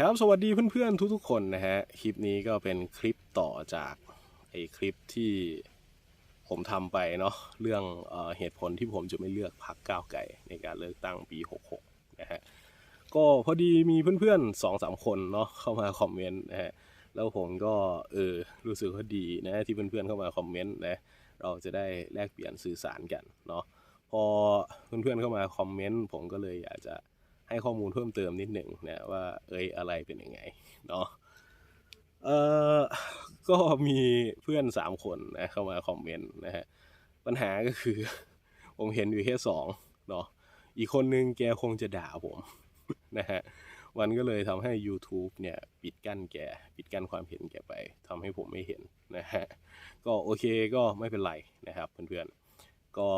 ครับสวัสดีเพื่อนๆทุกๆคนนะฮะคลิปนี้ก็เป็นคลิปต่อจากไอ้คลิปที่ผมทำไปเนาะเรื่องเออเหตุผลที่ผมจะไม่เลือกพรรคก้าวไก่ในการเลือกตั้งปี 66 นะฮะก็พอดีมีเพื่อนๆสองสามคนเนาะเข้ามาคอมเมนต์นะฮะแล้วผมก็เออรู้สึกว่าดีนะที่เพื่อนๆเข้ามาคอมเมนต์นะเราจะได้แลกเปลี่ยนสื่อสารกันเนาะพอเพื่อนๆเข้ามาคอมเมนต์ผมก็เลยอยากจะ ให้ข้อมูลเพิ่มเติมนิดหนึ่งนะว่าเอ้ยอะไรเป็นยังไงเนาะเออก็มีเพื่อนสามคนนะเข้ามาคอมเมนต์นะฮะปัญหาก็คือ ผมเห็นอยู่แค่สองเนาะอีกคนนึงแกคงจะด่าผมนะฮะมันก็เลยทำให้ YouTube เนี่ยปิดกั้นแกปิดกั้นความเห็นแกไปทำให้ผมไม่เห็นนะฮะก็โอเคก็ไม่เป็นไรนะครับเพื่อนๆก็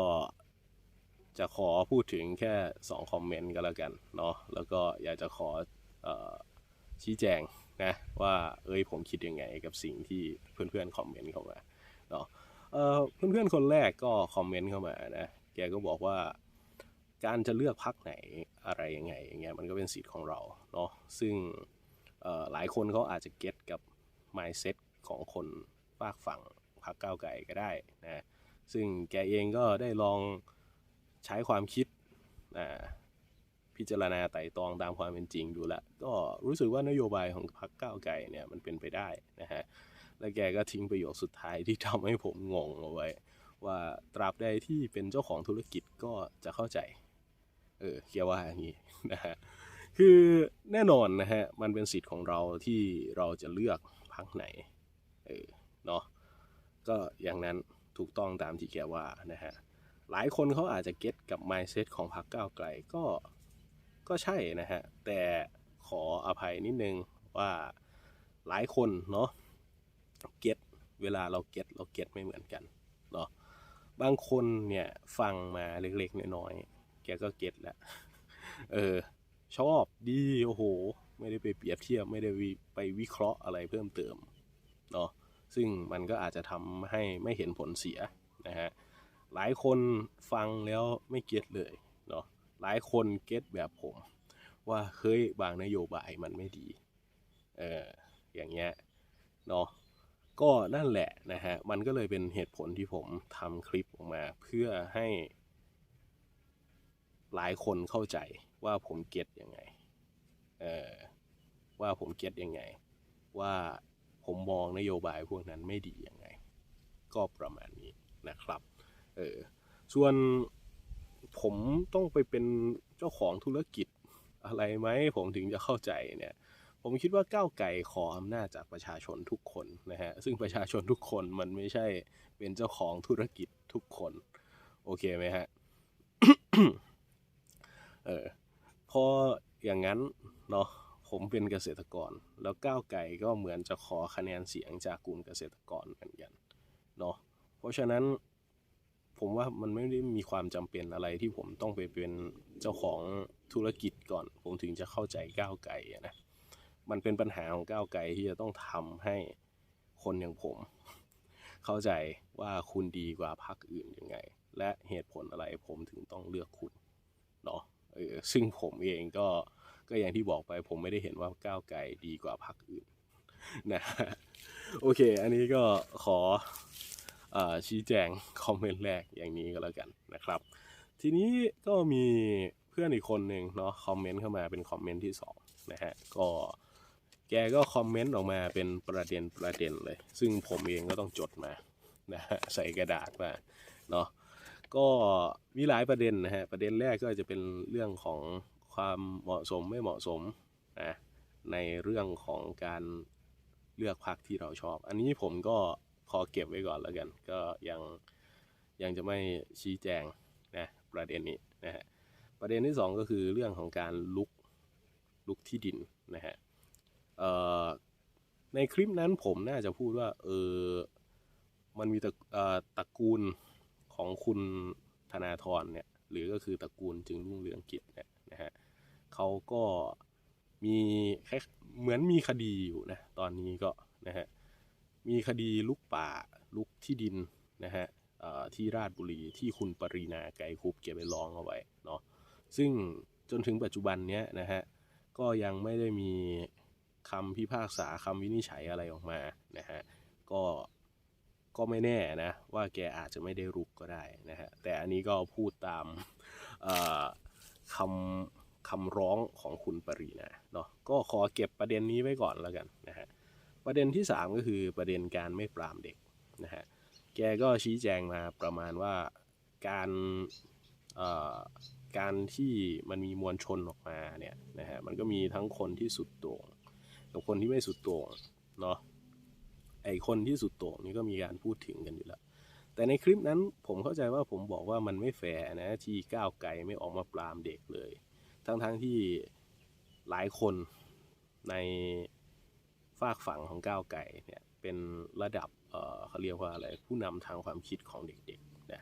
จะขอพูดถึงแค่ 2 คอมเมนต์ก็แล้วกันเนาะแล้วก็อยากจะขออชี้แจงนะว่าเอ้ยผมคิดยังไงกับสิ่งที่เพื่อนๆคอมเมนต์เข้ามาเนาะเอ่อเพื่อนๆคนแรกก็คอมเมนต์เข้ามานะแกก็บอกว่าการจะเลือกพักไหนอะไรยังไงอย่างเงี้ยมันก็เป็นสิทธิ์ของเราเนาะซึ่งหลายคนเขาอาจจะเก็ตกับ mindset ของคนฝากฝั่งพักก้าวไก่ก็ได้นะซึ่งแกเองก็ได้ลอง ใช้ความคิดพิจารณาไต่ตรองตามความเป็นจริงดูแลวก็รู้สึกว่านโยบายของพรรคก้าวไกลเนี่ยมันเป็นไปได้นะฮะและแกก็ทิ้งประโยคสุดท้ายที่ทำให้ผมงงเอาไว้ ว่าตราบใดที่เป็นเจ้าของธุรกิจก็จะเข้าใจเออแกว่าอย่างนี้นะฮะคือแน่นอนนะฮะมันเป็นสิทธิ์ของเราที่เราจะเลือกพรรคไหนเออเนาะก็อย่างนั้นถูกต้องตามที่แกว่านะฮะ หลายคนเขาอาจจะเก็ตกับ mindset ของพรรคก้าวไกลก็ก็ใช่นะฮะ แต่ขออภัยนิดนึงว่าหลายคนเนาะเก็ตเวลาเราเก็ตเราเก็ตไม่เหมือนกันเนาะบางคนเนี่ยฟังมาเล็กๆน้อยๆแกก็เก็ตแล้วเออชอบดีโอ้โห ไม่ได้ไปเปรียบเทียบไม่ได้วิไปวิเคราะห์อะไรเพิ่มเติมเนาะซึ่งมันก็อาจจะทำให้ไม่เห็นผลเสียนะฮะ หลายคนฟังแล้วไม่เก็ตเลยเนาะหลายคนเก็ตแบบผม ว่าเฮ้ยบางนโยบายมันไม่ดีเอออย่างเงี้ยเนาะก็นั่นแหละนะฮะมันก็เลยเป็นเหตุผลที่ผมทำคลิปออกมา เพื่อให้ หลายคนเข้าใจว่าผมเก็ตยังไงเออว่าผมเก็ตยังไง ว่าผมมองนโยบายพวกนั้นไม่ดียังไง ก็ประมาณนี้นะครับ เออส่วนผมต้องไปเป็นเจ้าของธุรกิจอะไรไหมผมถึงจะเข้าใจเนี่ยผมคิดว่าก้าวไก่ขออำนาจจากประชาชนทุกคนนะฮะซึ่งประชาชนทุกคนมันไม่ใช่เป็นเจ้าของธุรกิจทุกคน โอเคไหมฮะเออพออย่างนั้นเนาะผมเป็นเกษตรกร แล้วก้าวไก่ก็เหมือนจะขอคะแนนเสียงจากกลุ่มเกษตรกรเหมือนกันเนาะเพราะฉะนั้น ผมว่ามันไม่ได้มีความจำเป็นอะไรที่ผมต้องไปเป็นเจ้าของธุรกิจก่อน ผมถึงจะเข้าใจก้าวไกลนะมันเป็นปัญหาของก้าวไกลที่จะต้องทำให้คนอย่างผม เข้าใจว่าคุณดีกว่าพรรคอื่นยังไง และเหตุผลอะไรผมถึงต้องเลือกคุณเนาะเออซึ่งผมเองก็ก็อย่างที่บอกไปผมไม่ได้เห็นว่าก้าวไกลดีกว่าพรรคอื่นนะฮะโอเค อันนี้ก็ขอ ชี้แจงคอมเมนต์แรกอย่างนี้ก็แล้วกันนะครับ ทีนี้ก็มีเพื่อนอีกคนหนึ่งเนาะคอมเมนต์เข้ามาเป็นคอมเมนต์ที่สองนะฮะก็แกก็คอมเมนต์ออกมาเป็นประเด็นประเด็นเลย ซึ่งผมเองก็ต้องจดมานะฮะใส่กระดาษมาเนาะก็มีหลายประเด็นนะฮะประเด็นแรกก็จะเป็นเรื่องของความเหมาะสมไม่เหมาะสมนะในเรื่องของการเลือกพรรคที่เราชอบ อันนี้ผมก็ ขอเก็บไว้ก่อนแล้วกัน ก็ยังยังจะไม่ชี้แจงนะประเด็นนี้นะฮะประเด็นที่สองก็คือเรื่องของการลุกลุกที่ดินนะฮะในคลิปนั้นผมน่าจะพูดว่าเออมันมีตระอ่อตระกูลของคุณธนาธรเนี่ยหรือก็คือตระกูลจึงรุ่งเรืองกิจเนี่ยนะฮะเขาก็มีเหมือนมีคดีอยู่นะตอนนี้ก็นะฮะ มีคดีลุกป่าลุกที่ดินนะฮะที่ราชบุรีที่คุณปรีนาไกรคุปเก็บไปร้องเอาไว้เนาะซึ่งจนถึงปัจจุบันเนี้ยนะฮะก็ยังไม่ได้มีคำพิพากษาคำวินิจฉัยอะไรออกมานะฮะก็ก็ไม่แน่นะว่าแกอาจจะไม่ได้รุกก็ได้นะฮะแต่อันนี้ก็พูดตามคำคำร้องของคุณปรีนาเนาะก็ขอเก็บประเด็นนี้ไว้ก่อนแล้วกัน ประเด็นที่ 3 ก็คือประเด็นการไม่ปรามเด็กนะฮะแกก็ชี้แจงมาประมาณว่าการเอ่อการที่มันมีมวลชนออกมาเนี่ยนะฮะมันก็มีทั้งคนที่สุดโต่งกับคนที่ไม่สุดโต่งเนาะไอคนที่สุดโต่งนี่ก็มีการพูดถึงกันอยู่แล้ว แต่ในคลิปนั้นผมเข้าใจว่าผมบอกว่ามันไม่แฟร์นะที่ก้าวไกลไม่ออกมาปรามเด็กเลย ทั้งๆทที่หลายคนใน ฝากฝั่งของก้าวไกลเนี่ยเป็นระดับเเขาเรียกว่าอะไรผู้นำทางความคิดของเด็กๆนะ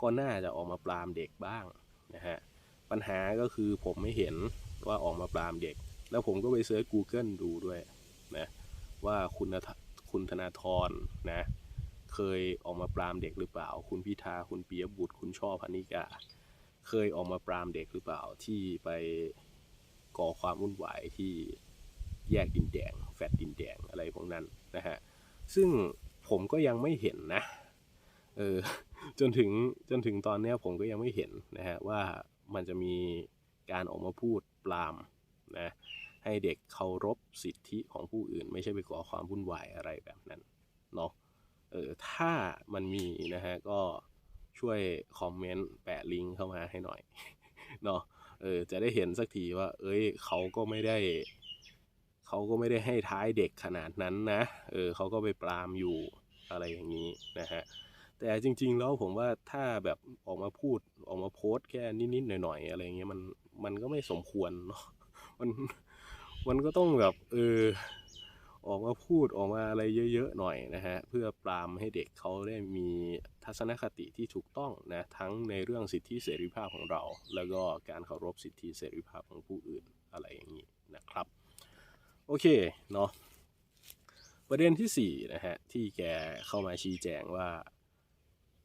ก็น่าจะออกมาปรามเด็กบ้างนะฮะปัญหาก็คือผมไม่เห็นว่าออกมาปรามเด็ก แล้วผมก็ไปเซิร์ช Google ดูด้วยนะว่าคุณธคุณธนาธรนะเคยออกมาปรามเด็กหรือเปล่า คุณพิธาคุณปียบุตร คุณช่อพนิกา เคยออกมาปรามเด็กหรือเปล่าที่ไปก่อความวุ่นวายที่ แยกดินแดง แฟดดินแดงอะไรพวกนั้นนะฮะ ซึ่งผมก็ยังไม่เห็นนะ เออ จนถึงจนถึงตอนนี้ผมก็ยังไม่เห็นนะฮะว่ามันจะมีการออกมาพูดปรามนะ ให้เด็กเคารพสิทธิของผู้อื่น ไม่ใช่ไปก่อความวุ่นวายอะไรแบบนั้นเนาะ เออ ถ้ามันมีนะฮะก็ช่วยคอมเมนต์แปะลิงก์เข้ามาให้หน่อยเนาะ เออ จะได้เห็นสักทีว่า เอ้ย เขาก็ไม่ได้ เขาก็ไม่ได้ให้ท้ายเด็กขนาดนั้นนะ เออเขาก็ไปปรามอยู่อะไรอย่างนี้นะฮะ แต่จริง ๆ แล้วผมว่าถ้าแบบออกมาพูดออกมาโพสต์แค่นิด ๆ หน่อย ๆ อะไรเงี้ยมันมันก็ไม่สมควรเนาะ มันมันก็ต้องแบบเออออกมาพูดออกมาอะไรเยอะ ๆ หน่อยนะฮะ เพื่อปรามให้เด็กเขาได้มีทัศนคติที่ถูกต้องนะทั้งในเรื่องสิทธิเสรีภาพของเรา แล้วก็การเคารพสิทธิเสรีภาพของผู้อื่นอะไรอย่างนี้นะครับ โอเคเนาะประเด็นที่4นะฮะที่แกเข้ามาชี้แจงว่า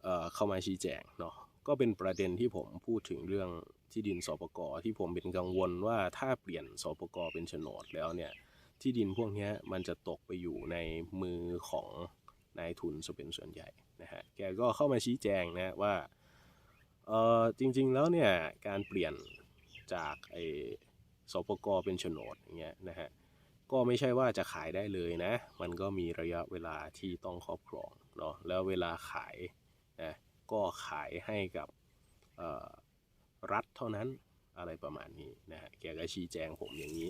เอ่อเข้ามาชี้แจงเนาะก็เป็นประเด็นที่ผมพูดถึงเรื่องที่ดินสปกที่ผมเป็นกังวลว่าถ้าเปลี่ยนสปกเป็นโฉนดแล้วเนี่ยที่ดินพวกนี้มันจะตกไปอยู่ในมือของนายทุนซะเป็นส่วนใหญ่นะฮะแกก็เข้ามาชี้แจงนะว่าเออจริงๆแล้วเนี่ยการเปลี่ยนจากไอ้สปกเป็นโฉนดอย่างเงี้ยนะฮะ ก็ไม่ใช่ว่าจะขายได้เลยนะ มันก็มีระยะเวลาที่ต้องครอบครองเนาะ แล้วเวลาขายนะก็ขายให้กับรัฐเท่านั้นอะไรประมาณนี้นะฮะ แกก็ชี้แจงผมอย่างนี้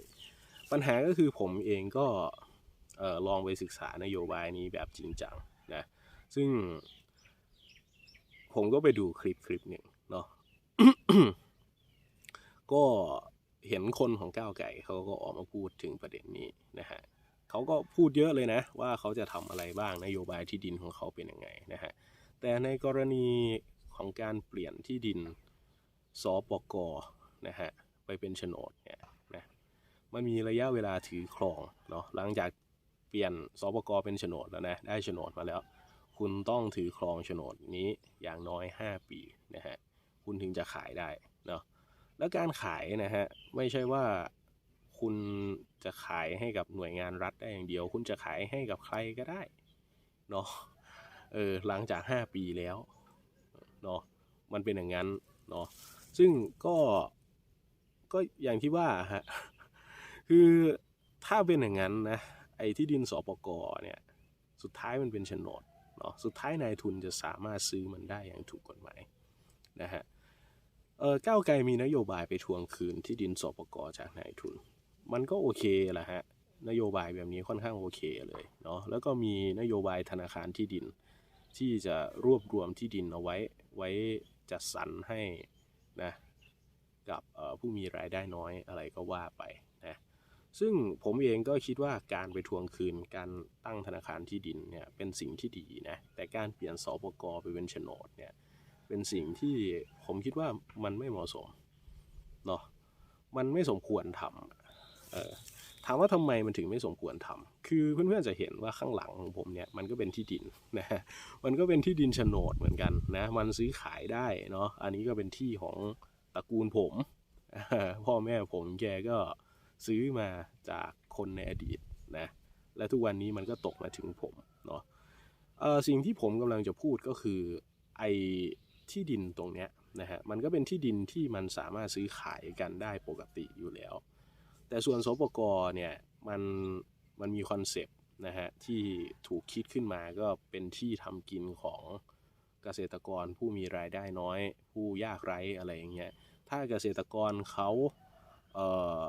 ปัญหาก็คือผมเองก็ลองไปศึกษานโยบายนี้แบบจริงจังนะ ซึ่งผมก็ไปดูคลิปคลิปหนึ่งเนาะ ก็ เห็นคนของก้าวไก่เขาก็ออกมาพูดถึงประเด็นนี้นะฮะเขาก็พูดเยอะเลยนะ ว่าเขาจะทำอะไรบ้างนโยบายที่ดินของเขาเป็นยังไงนะฮะแต่ในกรณีของการเปลี่ยนที่ดินสปกนะฮะไปเป็นโฉนดเนี่ยนะมันมีระยะเวลาถือครองเนาะหลังจากเปลี่ยนสปกเป็นโฉนดแล้วนะได้โฉนดมาแล้ว คุณต้องถือครองโฉนดนี้อย่างน้อย 5 ปีนะฮะคุณถึงจะขายได้เนาะ แล้วการขายนะฮะไม่ใช่ว่าคุณจะขายให้กับหน่วยงานรัฐได้อย่างเดียว คุณจะขายให้กับใครก็ได้เนาะเออหลังจาก 5 ปีแล้วเนาะมันเป็นอย่างนั้นเนาะซึ่งก็ก็อย่างที่ว่าฮะคือถ้าเป็นอย่างนั้นนะไอ้ที่ดินสปกเนี่ยสุดท้ายมันเป็นโฉนดเนาะสุดท้ายนายทุนจะสามารถซื้อมันได้อย่างถูกกฎหมายนะฮะ เออก้าวไกลมีนโยบายไปทวงคืนที่ดินสปกจากนายทุน มันก็โอเคแหละฮะ นโยบายแบบนี้ค่อนข้างโอเคเลยเนาะแล้วก็มีนโยบายธนาคารที่ดิน ที่จะรวบรวมที่ดินเอาไว้ ไว้จัดสรรให้นะกับผู้มีรายได้น้อยอะไรก็ว่าไปนะซึ่งผมเองก็คิดว่าการไปทวงคืนการตั้งธนาคารที่ดินเนี่ยเป็นสิ่งที่ดีนะแต่การเปลี่ยนสปกไปเป็นโฉนดเนี่ย เป็นสิ่งที่ผมคิดว่ามันไม่เหมาะสมเนาะมันไม่สมควรทำเออถามว่าทำไมมันถึงไม่สมควรทำคือเพื่อนๆจะเห็นว่าข้างหลังของผมเนี่ยมันก็เป็นที่ดินนะฮะมันก็เป็นที่ดินโฉนดเหมือนกันนะ มันซื้อขายได้เนาะ อันนี้ก็เป็นที่ของตระกูลผม พ่อแม่ผมแกก็ซื้อมาจากคนในอดีตนะ และทุกวันนี้มันก็ตกมาถึงผมเนาะสิ่งที่ผมกำลังจะพูดก็คือไอ ที่ดินตรงเนี้ยนะฮะมันก็เป็นที่ดินที่มันสามารถซื้อขายกันได้ปกติอยู่แล้ว แต่ส่วนสปกเนี่ยมันมันมีคอนเซปต์นะฮะที่ถูกคิดขึ้นมาก็เป็นที่ทำกินของเกษตรกรผู้มีรายได้น้อย ผู้ยากไร้อะไรอย่างเงี้ยถ้าเกษตรกรเขาเอ่อ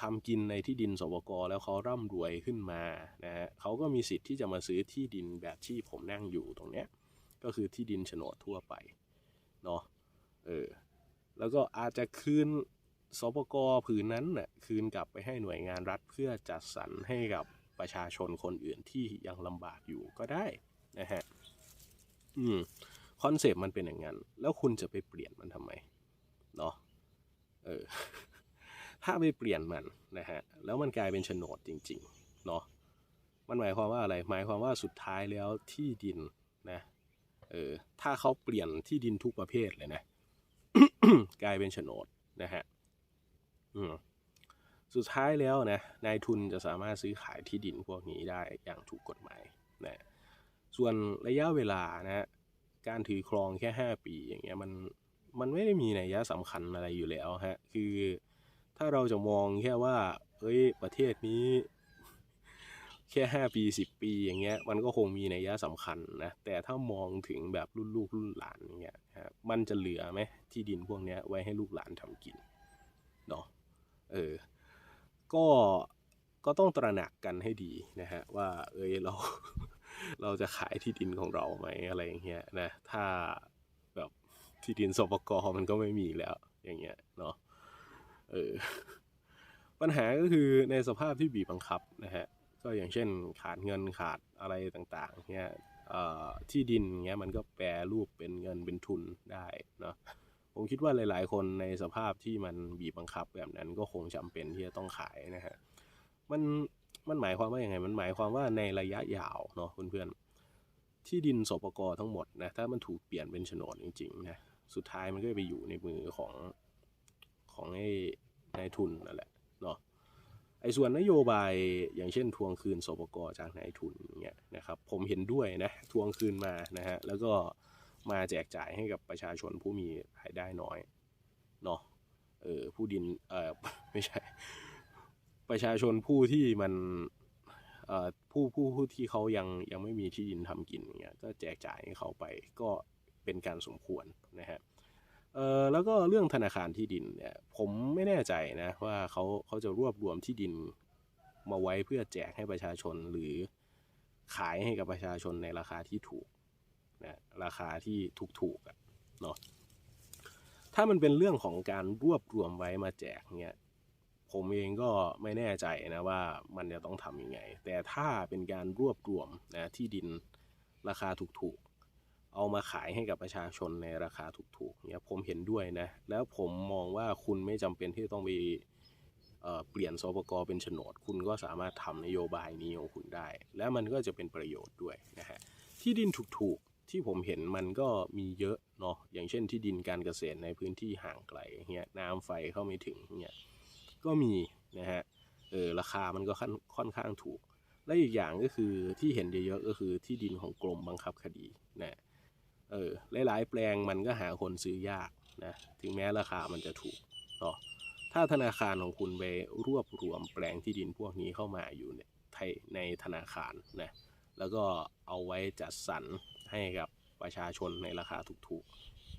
ทำกินในที่ดินสปกแล้วเขาร่ำรวยขึ้นมานะฮะเขาก็มีสิทธิ์ที่จะมาซื้อที่ดินแบบที่ผมนั่งอยู่ตรงเนี้ย ก็คือที่ดินโฉนดทั่วไปเนาะเออแล้วก็อาจจะคืนสปกผืนนั้นน่ะคืนกลับไปให้หน่วยงานรัฐเพื่อจัดสรรให้กับประชาชนคนอื่นที่ยังลำบากอยู่ก็ได้นะฮะอืมคอนเซปต์มันเป็นอย่างนั้น แล้วคุณจะไปเปลี่ยนมันทำไมเนาะเออถ้าไปเปลี่ยนมันนะฮะแล้วมันกลายเป็นโฉนดจริง ๆ เนาะมันหมายความว่าอะไร หมายความว่าสุดท้ายแล้วที่ดินนะ เออถ้าเขาเปลี่ยนที่ดินทุกประเภทเลยนะ กลายเป็นโฉนดนะฮะอืมสุดท้ายแล้วนะนายทุนจะสามารถซื้อขายที่ดินพวกนี้ได้อย่างถูกกฎหมายนะส่วนระยะเวลานะฮะการถือครองแค่ 5 ปีอย่างเงี้ยมันมันไม่ได้มีนัยยะสำคัญอะไรอยู่แล้วฮะคือถ้าเราจะมองแค่ว่าเอ้ยประเทศนี้ แค่ 5 ปี 10 ปีอย่างเงี้ยมันก็คงมีนัยยะสำคัญนะแต่ถ้ามองถึงแบบรุ่นลูกรุ่นหลานอย่างเงี้ยฮะมันจะเหลือไหมที่ดินพวกเนี้ยไว้ให้ลูกหลานทำกินเนาะเออก็ก็ต้องตระหนักกันให้ดีนะฮะว่าเอยเราเราจะขายที่ดินของเราไหมอะไรอย่างเงี้ยนะถ้าแบบที่ดินสปกรมันก็ไม่มีแล้วอย่างเงี้ยเนาะเออปัญหาก็คือในสภาพที่บีบบังคับนะฮะ ก็อย่างเช่นขาดเงินขาดอะไรต่างๆเงี้ยที่ดินเงี้ยมันก็แปรรูปเป็นเงินเป็นทุนได้เนาะผมคิดว่าหลาย ๆ คนในสภาพที่มันบีบบังคับแบบนั้นก็คงจำเป็นที่จะต้องขายนะฮะมันมันหมายความว่าอย่างไง มันหมายความว่าในระยะยาวเนาะเพื่อนๆที่ดินสปกทั้งหมดนะถ้ามันถูกเปลี่ยนเป็นโฉนดจริงๆนะสุดท้ายมันก็ไปอยู่ในมือของของไอ้นายทุนนั่นแหละเนาะ ไอ้ส่วนนโยบายอย่างเช่นทวงคืนสปกจากนายทุนเนี่ยนะครับผมเห็นด้วยนะทวงคืนมานะฮะแล้วก็มาแจกจ่ายให้กับประชาชนผู้มีรายได้น้อยเนาะเออผู้ดินเออไม่ใช่ ประชาชนผู้ที่มันเอ่อผู้ผู้ผู้ที่เขายังยังไม่มีที่ดินทำกินเงี้ยก็แจกจ่ายให้เขาไปก็เป็นการสมควรนะฮะ เออแล้วก็เรื่องธนาคารที่ดินเนี่ยผมไม่แน่ใจนะว่าเขาเขาจะรวบรวมที่ดินมาไว้เพื่อแจกให้ประชาชนหรือขายให้กับประชาชนในราคาที่ถูกนะราคาที่ถูกๆอะเนาะถ้ามันเป็นเรื่องของการรวบรวมไว้มาแจกเนี่ยผมเองก็ไม่แน่ใจนะว่ามันจะต้องทำยังไง แต่ถ้าเป็นการรวบรวมนะที่ดินราคาถูกๆ เอามาขายให้กับประชาชนในราคาถูกๆเนี่ยผมเห็นด้วยนะ แล้วผมมองว่าคุณไม่จำเป็นที่ต้องไปเเปลี่ยนสปกเป็นโฉนด คุณก็สามารถทำนโยบายนี้ของคุณได้ และมันก็จะเป็นประโยชน์ด้วยนะฮะที่ดินถูกๆที่ผมเห็นมันก็มีเยอะเนาะอย่างเช่นที่ดินการเกษตรในพื้นที่ห่างไกลเงี้ยน้ำไฟเข้าไม่ถึงเงี้ยก็มีนะฮะเออราคามันก็ค่อนค่อนข้างถูก และอีกอย่างก็คือที่เห็นเยอะๆก็คือที่ดินของกรมบังคับคดีนะ เออหลายๆแปลงมันก็หาคนซื้อยากนะถึงแม้ราคามันจะถูกเนาะถ้าธนาคารของคุณไปรวบรวมแปลงที่ดินพวกนี้เข้ามาอยู่ในในธนาคารนะแล้วก็เอาไว้จัดสรรให้กับประชาชนในราคาถูก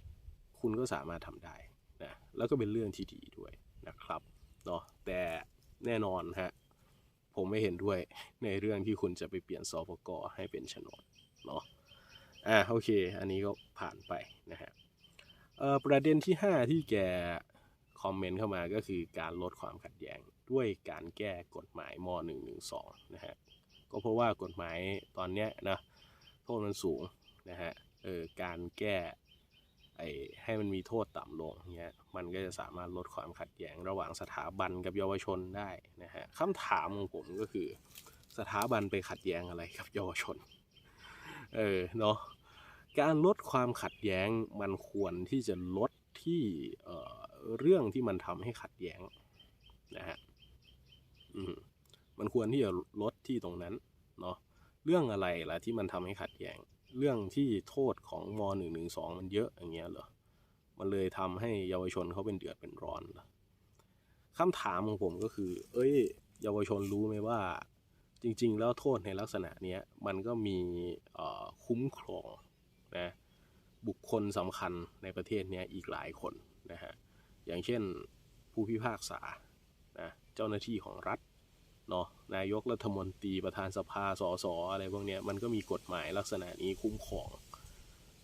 ๆ คุณก็สามารถทำได้นะแล้วก็เป็นเรื่องที่ดีด้วยนะครับเนาะแต่แน่นอนฮะผมไม่เห็นด้วยในเรื่องที่คุณจะไปเปลี่ยนสปกให้เป็นโฉนดเนาะ อ่าโอเค อันนี้ก็ผ่านไปนะฮะเอ่อประเด็นที่ 5 ที่แกคอมเมนต์เข้ามาก็คือการลดความขัดแย้งด้วยการแก้กฎหมายม .112 นะฮะก็เพราะว่ากฎหมายตอนเนี้ยนะโทษมันสูงนะฮะเออการแก้ไอ้ให้มันมีโทษต่ำลงเงี้ยมันก็จะสามารถลดความขัดแย้งระหว่างสถาบันกับเยาวชนได้นะฮะคำถามของผมก็คือ สถาบันไปขัดแย้งอะไรกับเยาวชน เออเนาะการลดความขัดแย้งมันควรที่จะลดที่เอ่อเรื่องที่มันทำให้ขัดแย้งนะฮะอืมมันควรที่จะลดที่ตรงนั้นเนาะเรื่องอะไรล่ะที่มันทำให้ขัดแย้ง เรื่องที่โทษของมหนึ่งหนึ่งสองมันเยอะอย่างเงี้ยเหรอมันเลยทำให้เยาวชนเขาเป็นเดือดเป็นร้อนเหรอคำถามของผมก็คือ เอ้ย เยาวชนรู้ไหมว่า จริง ๆ แล้วโทษในลักษณะนี้มันก็มีคุ้มครองนะบุคคลสำคัญในประเทศนี้อีกหลายคนนะฮะอย่างเช่นผู้พิพากษานะเจ้าหน้าที่ของรัฐเนาะนายกรัฐมนตรีประธานสภาสสอะไรพวกเนี้ยมันก็มีกฎหมายลักษณะนี้คุ้มครอง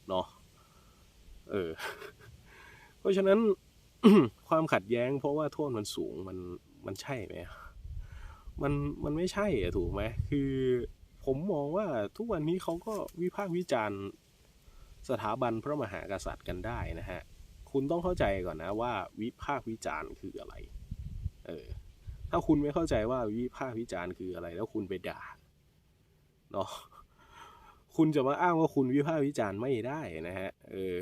เนาะเออเพราะฉะนั้นความขัดแย้งเพราะว่าโทษมันสูงมันมันใช่ไหม มันมันไม่ใช่อะถูกไหมคือผมมองว่าทุกวันนี้เขาก็วิพากษ์วิจารณ์สถาบันพระมหากษัตริย์กันได้นะฮะ คุณต้องเข้าใจก่อนนะว่าวิพากษ์วิจารณ์คืออะไร เออ ถ้าคุณไม่เข้าใจว่าวิพากษ์วิจารณ์คืออะไร แล้วคุณไปด่าเนาะ คุณจะมาอ้างว่าคุณวิพากษ์วิจารณ์ไม่ได้นะฮะ เออ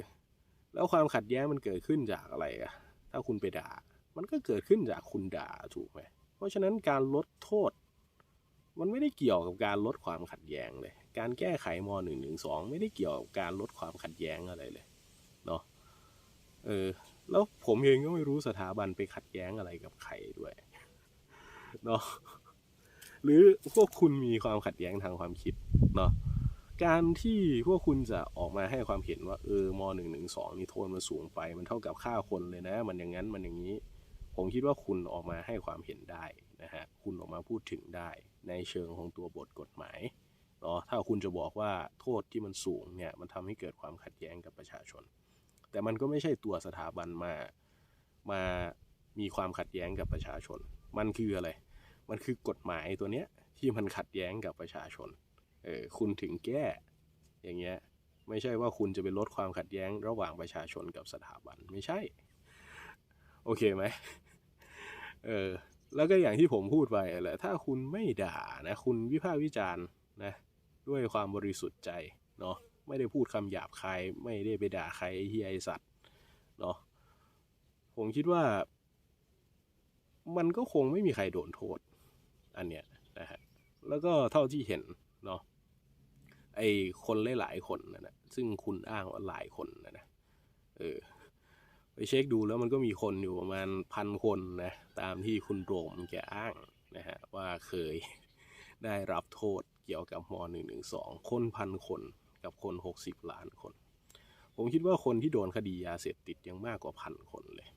แล้วความขัดแย้งมันเกิดขึ้นจากอะไรอะถ้าคุณไปด่า มันก็เกิดขึ้นจากคุณด่าถูกไหม ราะฉะนั้นการลดโทษ มันไม่ได้เกี่ยวกับการลดความขัดแย้งเลย การแก้ไขม .112 ไม่ได้เกี่ยวกับการลดความขัดแย้งอะไรเลยเนาะเออแล้วผมเองก็ไม่รู้สถาบันไปขัดแย้งอะไรกับใครด้วยเนาะหรือพวกคุณมีความขัดแย้งทางความคิดเนาะการที่พวกคุณจะออกมาให้ความเห็นว่าเออม .112 นี่โทษมันสูงไป มันเท่ากับฆ่าคนเลยนะ มันอย่างนั้นมันอย่างนี้ ผมคิดว่าคุณออกมาให้ความเห็นได้นะฮะคุณออกมาพูดถึงได้ในเชิงของตัวบทกฎหมายเนาะถ้าคุณจะบอกว่าโทษที่มันสูงเนี่ยมันทำให้เกิดความขัดแย้งกับประชาชน แต่มันก็ไม่ใช่ตัวสถาบันมามามีความขัดแย้งกับประชาชน มันคืออะไร มันคือกฎหมายตัวเนี้ยที่มันขัดแย้งกับประชาชนเออคุณถึงแก้อย่างเงี้ยไม่ใช่ว่าคุณจะไปลดความขัดแย้งระหว่างประชาชนกับสถาบันไม่ใช่ โอเคไหม เออแล้วก็อย่างที่ผมพูดไปแหละถ้าคุณไม่ด่านะคุณวิพากษ์วิจารณ์นะด้วยความบริสุทธิ์ใจเนาะไม่ได้พูดคำหยาบคายไม่ได้ไปด่าใครเฮียไอสัตว์เนาะผมคิดว่า มันก็คงไม่มีใครโดนโทษ อันเนี้ยนะฮะแล้วก็เท่าที่เห็นเนาะไอคนหลายๆคนนะนะซึ่งคุณอ้างว่าหลายคนนะนะเออ ไปเช็คดูแล้วมันก็มีคนอยู่ประมาณพันคนนะ ตามที่คุณโรมแกอ้างนะฮะว่าเคยได้รับโทษเกี่ยวกับม .112 คนพันคนกับคน 60 ล้านคน ผมคิดว่าคนที่โดนคดียาเสพติดยังมากกว่าพันคนเลย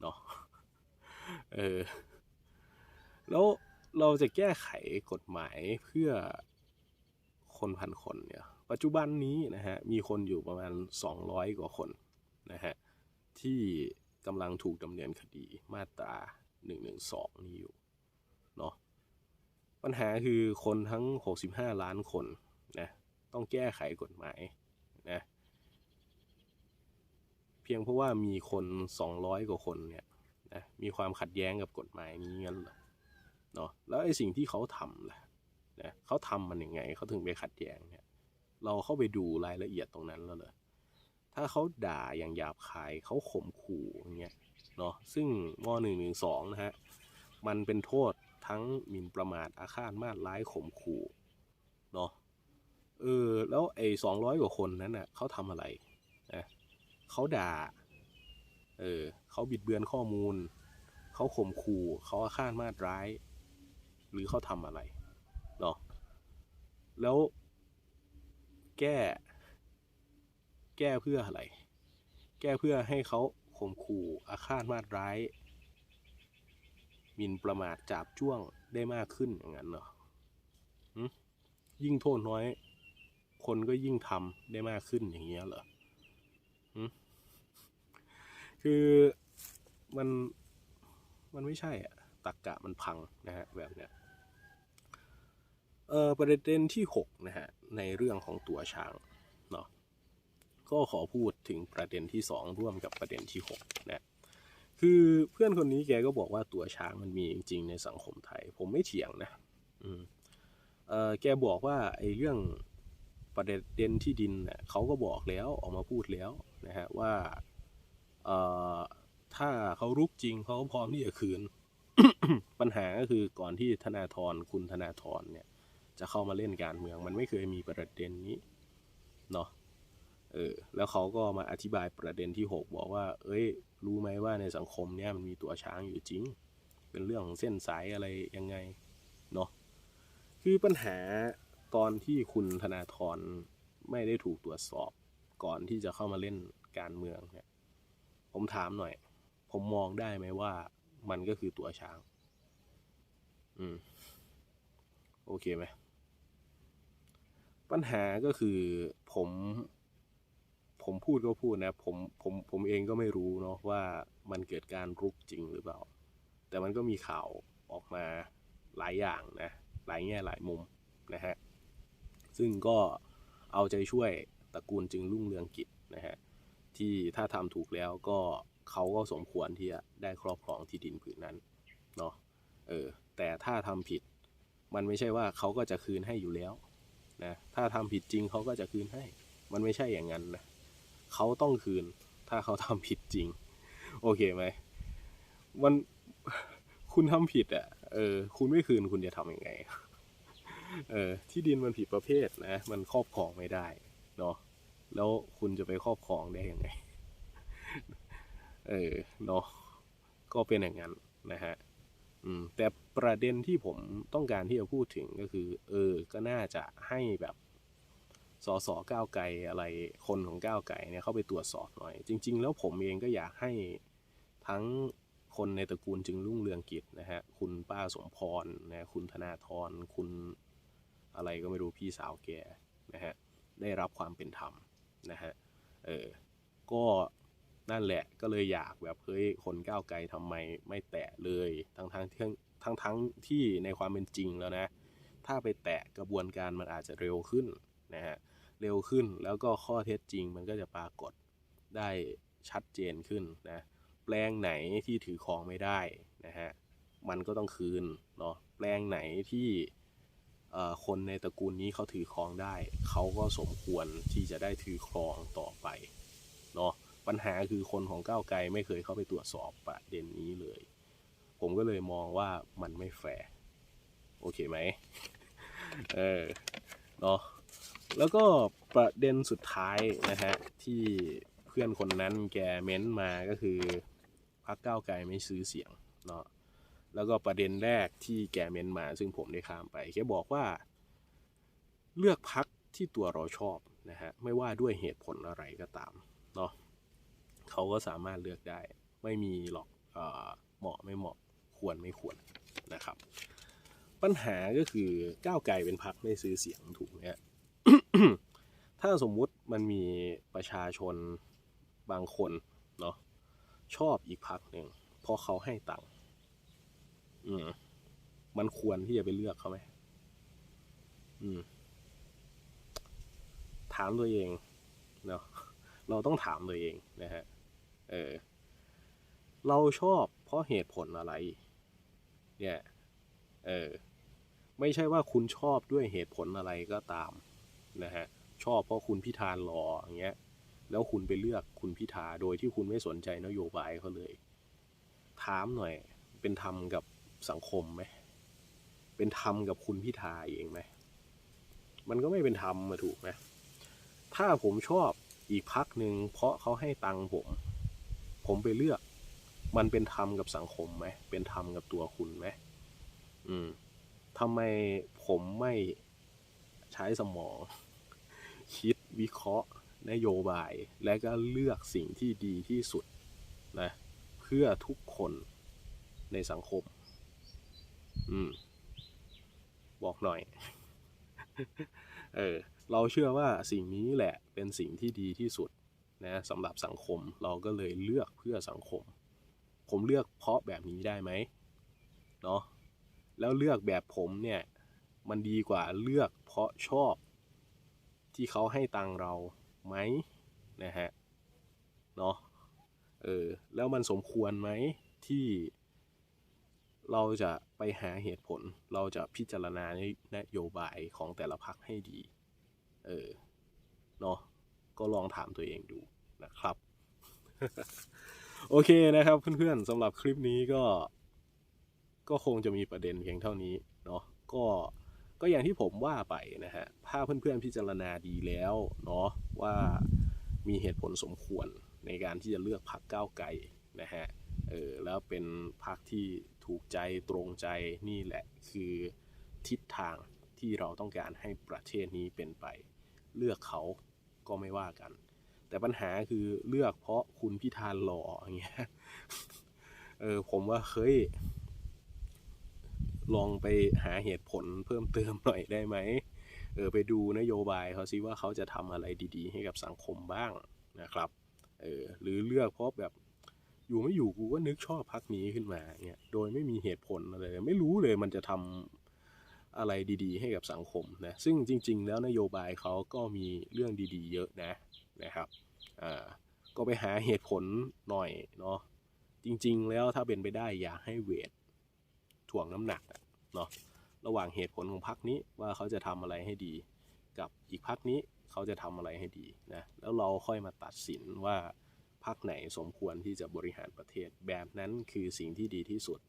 เนาะเออแล้วเราจะแก้ไขกฎหมายเพื่อคนพันคนเนี่ย ปัจจุบันนี้นะฮะ มีคนอยู่ประมาณ 200 กว่าคนนะฮะ ที่กำลังถูกดำเนินคดีมาตรา 112 นี้อยู่เนาะปัญหาคือคนทั้ง 65 ล้านคนนะต้องแก้ไขกฎหมายนะเพียงเพราะว่ามีคน 200 กว่าคนเนี่ยนะมีความขัดแย้งกับกฎหมายนี้งั้นเหรอเนาะแล้วไอ้สิ่งที่เขาทำล่ะนะเขาทำมันยังไงเขาถึงไปขัดแย้งเนี่ยเราเข้าไปดูรายละเอียดตรงนั้นแล้วเหรอ ถ้าเขาด่าอย่างหยาบคายเขาข่มขู่อย่างเงี้ยเนาะซึ่งมหนึ่งหนึ่งสองนะฮะมันเป็นโทษทั้งหมิ่นประมาทอาฆาตมาตร้ายข่มขู่เนาะเออแล้วไอ้สองร้อยกว่าคนนั้นน่ะเขาทำอะไรนะเขาด่าเออเขาบิดเบือนข้อมูล เขาข่มขู่เขาอาฆาตมาตร้าย หรือเขาทำอะไรเนาะแล้วแก้ แก้เพื่ออะไร แก้เพื่อให้เขาข่มขู่อาฆาตมาตร้ายมินประมาทจาบจ้วงได้มากขึ้นอย่างนั้นเหรอยิ่งโทษน้อย คนก็ยิ่งทำได้มากขึ้นอย่างเงี้ยเหรอคือมันมันไม่ใช่อะตักกะมันพังนะฮะแบบเนี้ยเอ่อประเด็นที่หกนะฮะ ในเรื่องของตัวช้าง ก็ขอพูดถึงประเด็นที่สองร่วมกับประเด็นที่หกนะคือเพื่อนคนนี้แกก็บอกว่าตัวช้างมันมีจริงๆในสังคมไทย ผมไม่เถียงนะอืมเออแกบอกว่าไอ้เรื่องประเด็นที่ดินเน่ะเขาก็บอกแล้วออกมาพูดแล้วนะฮะว่าเอ่อถ้าเขารุกจริงเขาก็พร้อมที่จะคืน ปัญหาก็คือก่อนที่ธนาธรคุณธนาธรเนี่ย จะเข้ามาเล่นการเมือง มันไม่เคยมีประเด็นนี้เนาะ เออแล้วเขาก็มาอธิบายประเด็นที่ 6 บอกว่า เอ้ย รู้ไหมว่าในสังคมเนี่ยมันมีตัวช้างอยู่จริง เป็นเรื่องของเส้นสายอะไรยังไงเนาะคือปัญหาตอนที่คุณธนาธรไม่ได้ถูกตรวจสอบก่อนที่จะเข้ามาเล่นการเมืองเนี่ยผมถามหน่อย ผมมองได้ไหมว่ามันก็คือตัวช้าง อืม โอเคไหม ปัญหาก็คือผม ผมพูดก็พูดนะผมผมผมเองก็ไม่รู้เนาะว่ามันเกิดการรุกจริงหรือเปล่า แต่มันก็มีข่าวออกมาหลายอย่างนะหลายแง่หลายมุมนะฮะซึ่งก็เอาใจช่วยตระกูลจึงรุ่งเรืองกิจนะฮะที่ถ้าทำถูกแล้วก็เขาก็สมควรที่จะได้ครอบครองที่ดินผืนนั้นเนาะเออแต่ถ้าทำผิดมันไม่ใช่ว่าเขาก็จะคืนให้อยู่แล้วนะถ้าทำผิดจริงเขาก็จะคืนให้ มันไม่ใช่อย่างนั้นนะ เขาต้องคืน ถ้าเขาทำผิดจริง โอเคไหมมันคุณทำผิดอะ่ะเออ คุณไม่คืนคุณจะทำยังไงเออ ที่ดินมันผิดประเภทนะ มันครอบครองไม่ได้เนาะแล้วคุณจะไปครอบครองได้ยังไง เออเนาะก็เป็นอย่างนั้นนะฮะอืมแต่ประเด็นที่ผมต้องการที่จะพูดถึงก็คือ เออ ก็น่าจะให้แบบ สสก้าวไกลอะไรคนของก้าวไกลเนี่ยเข้าไปตรวจสอบหน่อย จริง ๆ แล้วผมเองก็อยากให้ทั้งคนในตระกูลจึงรุ่งเรืองกิจนะฮะคุณป้าสมพรนะคุณธนาธรคุณอะไรก็ไม่รู้พี่สาวแกนะฮะได้รับความเป็นธรรมนะฮะเออก็นั่นแหละก็เลยอยากแบบเฮ้ยคนก้าวไกลทำไมไม่แตะเลยทั้งทั้งที่ทั้งทั้งที่ในความเป็นจริงแล้วนะ ถ้าไปแตะกระบวนการมันอาจจะเร็วขึ้นนะฮะ เร็วขึ้น แล้วก็ข้อเท็จจริงมันก็จะปรากฏได้ชัดเจนขึ้นนะแปลงไหนที่ถือครองไม่ได้นะฮะมันก็ต้องคืนเนาะแปลงไหนที่คนในตระกูลนี้เขาถือครองได้ เขาก็สมควรที่จะได้ถือครองต่อไปเนาะปัญหาคือคนของก้าวไกลไม่เคยเข้าไปตรวจสอบประเด็นนี้เลย ผมก็เลยมองว่ามันไม่แฟร์โอเคไหมเออเนาะ แล้วก็ประเด็นสุดท้ายนะฮะที่เพื่อนคนนั้นแกเม้นมาก็คือพักก้าวไกลไม่ซื้อเสียงเนาะแล้วก็ประเด็นแรกที่แกเม้นมา ซึ่งผมได้ข้ามไปแกบอกว่า เลือกพักที่ตัวเราชอบนะฮะไม่ว่าด้วยเหตุผลอะไรก็ตามเนาะเขาก็สามารถเลือกได้ ไม่มีหรอกเออเหมาะไม่เหมาะควรไม่ควรนะครับ ปัญหาก็คือก้าวไกลเป็นพักไม่ซื้อเสียงถูกไหมฮะ ถ้าสมมุติมันมีประชาชนบางคนเนาะชอบอีกพักหนึ่งเพราะเขาให้ตังค์อืมมันควรที่จะไปเลือกเขาไหมอืม ถามตัวเองเนาะเราต้องถามตัวเองนะฮะ เออ เราชอบเพราะเหตุผลอะไร เนี่ย เออ ไม่ใช่ว่าคุณชอบด้วยเหตุผลอะไรก็ตาม นะฮะชอบเพราะคุณพิธารออย่างเงี้ยแล้วคุณไปเลือกคุณพิธาโดยที่คุณไม่สนใจนโยบายเขาเลย ถามหน่อย เป็นธรรมกับสังคมไหมเป็นธรรมกับคุณพิธาเองไหมมันก็ไม่เป็นธรรมมาถูกไหมถ้าผมชอบอีกพักหนึ่งเพราะเขาให้ตังค์ผม ผมไปเลือก มันเป็นธรรมกับสังคมไหมเป็นธรรมกับตัวคุณไหมอืมทำไมผมไม่ใช้สมอง คิดวิเคราะห์นโยบาย และก็เลือกสิ่งที่ดีที่สุดนะเพื่อทุกคนในสังคม อืม บอกหน่อย เออ เราเชื่อว่าสิ่งนี้แหละเป็นสิ่งที่ดีที่สุดนะสำหรับสังคมเราก็เลยเลือกเพื่อสังคม ผมเลือกเพราะแบบนี้ได้ไหมเนาะแล้วเลือกแบบผมเนี่ย มันดีกว่าเลือกเพราะชอบ ที่เขาให้ตังเราไหมนะฮะเนาะเออแล้วมันสมควรไหมที่เราจะไปหาเหตุผลเราจะพิจารณานโยบายของแต่ละพักให้ดี เออเนาะก็ลองถามตัวเองดูนะครับ โอเคนะครับเพื่อนๆสำหรับคลิปนี้ก็ ก็คงจะมีประเด็นเพียงเท่านี้เนาะก็ ก็อย่างที่ผมว่าไปนะฮะถ้าเพื่อนๆพิจารณาดีแล้วเนาะว่ามีเหตุผลสมควรในการที่จะเลือกพักก้าวไกลนะฮะเออแล้วเป็นพักที่ถูกใจตรงใจนี่แหละคือทิศทางที่เราต้องการให้ประเทศนี้เป็นไป เลือกเขาก็ไม่ว่ากัน แต่ปัญหาคือเลือกเพราะคุณพิธาหล่ออย่างเงี้ยเออผมว่าเฮ้ย ลองไปหาเหตุผลเพิ่มเติมหน่อยได้ไหมเออไปดูนโยบายเขาซิว่าเขาจะทำอะไรดีๆ ให้กับสังคมบ้างนะครับเออหรือเลือกเพราะแบบอยู่ไม่อยู่กูก็นึกชอบพักนี้ขึ้นมาเนี่ยโดยไม่มีเหตุผลอะไรเลยไม่รู้เลยมันจะทำอะไรดีๆ ให้กับสังคมนะซึ่งจริง ๆ แล้วนโยบายเขาก็มีเรื่องดีๆ เยอะนะนะครับอ่าก็ไปหาเหตุผลหน่อยเนาะจริง ๆ แล้วถ้าเป็นไปได้อยากให้เวท ถ่วงน้ำหนักเนาะระหว่างเหตุผลของพรรคนี้ว่าเขาจะทำอะไรให้ดี กับอีกพรรคนี้เขาจะทำอะไรให้ดีนะแล้วเราค่อยมาตัดสินว่าพรรคไหนสมควรที่จะบริหารประเทศ แบบนั้นคือสิ่งที่ดีที่สุด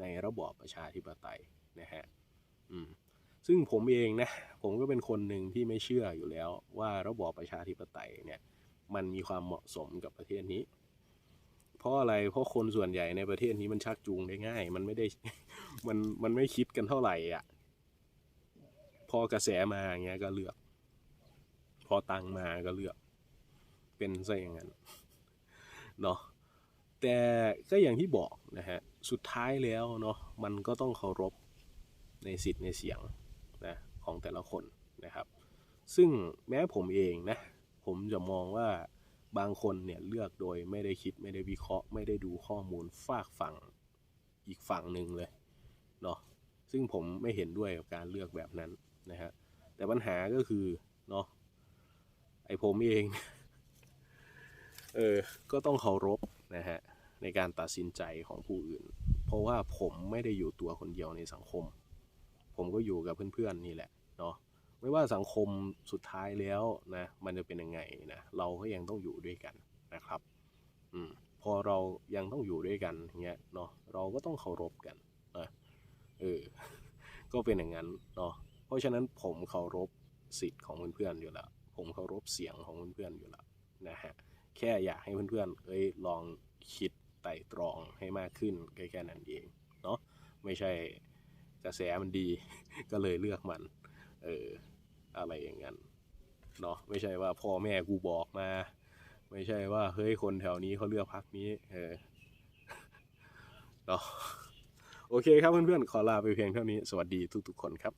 ในระบอบประชาธิปไตยนะฮะอืมซึ่งผมเองนะผมก็เป็นคนหนึ่งที่ไม่เชื่ออยู่แล้วว่าระบอบประชาธิปไตยเนี่ยมันมีความเหมาะสมกับประเทศนี้ เพราะอะไรเพราะคนส่วนใหญ่ในประเทศนี้มันชักจูงได้ง่าย มันไม่ได้มันมันไม่คิดกันเท่าไหร่อะ พอกระแสมาเงี้ยก็เลือก พอตังมาก็เลือก เป็นซะอย่างนั้นเนาะแต่ก็อย่างที่บอกนะฮะสุดท้ายแล้วเนาะมันก็ต้องเคารพในสิทธิ์ในเสียงนะของแต่ละคนนะครับ ซึ่งแม้ผมเองนะผมจะมองว่า บางคนเนี่ยเลือกโดยไม่ได้คิดไม่ได้วิเคราะห์ ไม่ได้ดูข้อมูลฝากฝั่งอีกฝั่งหนึ่งเลยเนาะซึ่งผมไม่เห็นด้วยกับการเลือกแบบนั้นนะฮะแต่ปัญหาก็คือเนาะไอผมเองเออก็ต้องเคารพนะฮะในการตัดสินใจของผู้อื่น เพราะว่าผมไม่ได้อยู่ตัวคนเดียวในสังคม ผมก็อยู่กับเพื่อนๆนี่แหละเนาะ ไม่ว่าสังคมสุดท้ายแล้วนะมันจะเป็นยังไงนะเราก็ยังต้องอยู่ด้วยกันนะครับอืมพอเรายังต้องอยู่ด้วยกันอย่างเงี้ยเนาะเราก็ต้องเคารพกันนะเออก็เป็นอย่างนั้นเนาะเพราะฉะนั้นผมเคารพสิทธิ์ของเพื่อนๆอยู่แล้วผมเคารพเสียงของเพื่อนๆอยู่แล้วนะฮะแค่อยากให้เพื่อนๆเอ้ยลองคิดไต่ตรองให้มากขึ้นแค่แค่นั้นเองเนาะไม่ใช่กระแสมันดีก็เลยเลือกมัน เออ อะไรอย่างนั้นเนาะไม่ใช่ว่าพ่อแม่กูบอกมา ไม่ใช่ว่าเฮ้ยคนแถวนี้เขาเลือกพักนี้เออเนาะโอเคครับเพื่อนๆ ขอลาไปเพียงเท่านี้ สวัสดีทุกๆคนครับ